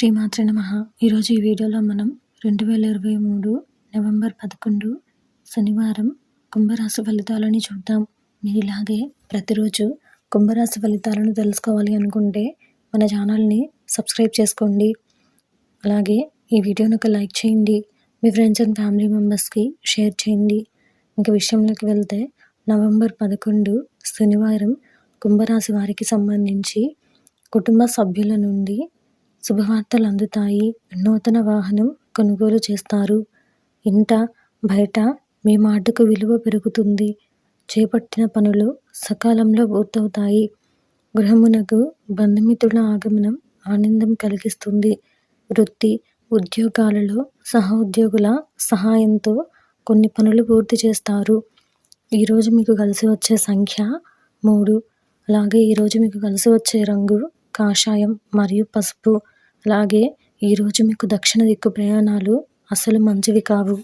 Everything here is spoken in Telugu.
శ్రీమాత్రి నమ. ఈరోజు ఈ వీడియోలో మనం రెండు వేల ఇరవై మూడు నవంబర్ పదకొండు శనివారం కుంభరాశి ఫలితాలని చూద్దాం. మీరు ఇలాగే ప్రతిరోజు కుంభరాశి ఫలితాలను తెలుసుకోవాలి అనుకుంటే మన ఛానల్ని సబ్స్క్రైబ్ చేసుకోండి. అలాగే ఈ వీడియోని ఒక లైక్ చేయండి. మీ ఫ్రెండ్స్ అండ్ ఫ్యామిలీ మెంబర్స్కి షేర్ చేయండి. ఇంకా విషయంలోకి వెళ్తే నవంబర్ పదకొండు శనివారం కుంభరాశి వారికి సంబంధించి కుటుంబ సభ్యుల నుండి శుభవార్తలు అందుతాయి. నూతన వాహనం కొనుగోలు చేస్తారు. ఇంట బయట మీ మాటకు విలువ పెరుగుతుంది. చేపట్టిన పనులు సకాలంలో పూర్తవుతాయి. గృహమునకు బంధుమిత్రుల ఆగమనం ఆనందం కలిగిస్తుంది. వృత్తి ఉద్యోగాలలో సహోద్యోగుల సహాయంతో కొన్ని పనులు పూర్తి చేస్తారు. ఈరోజు మీకు కలిసి వచ్చే సంఖ్య మూడు. అలాగే ఈరోజు మీకు కలిసి వచ్చే రంగు కాషాయం మరియు పసుపు. అలాగే ఈరోజు మీకు దక్షిణ దిక్కు ప్రయాణాలు అసలు మంచివి కావు.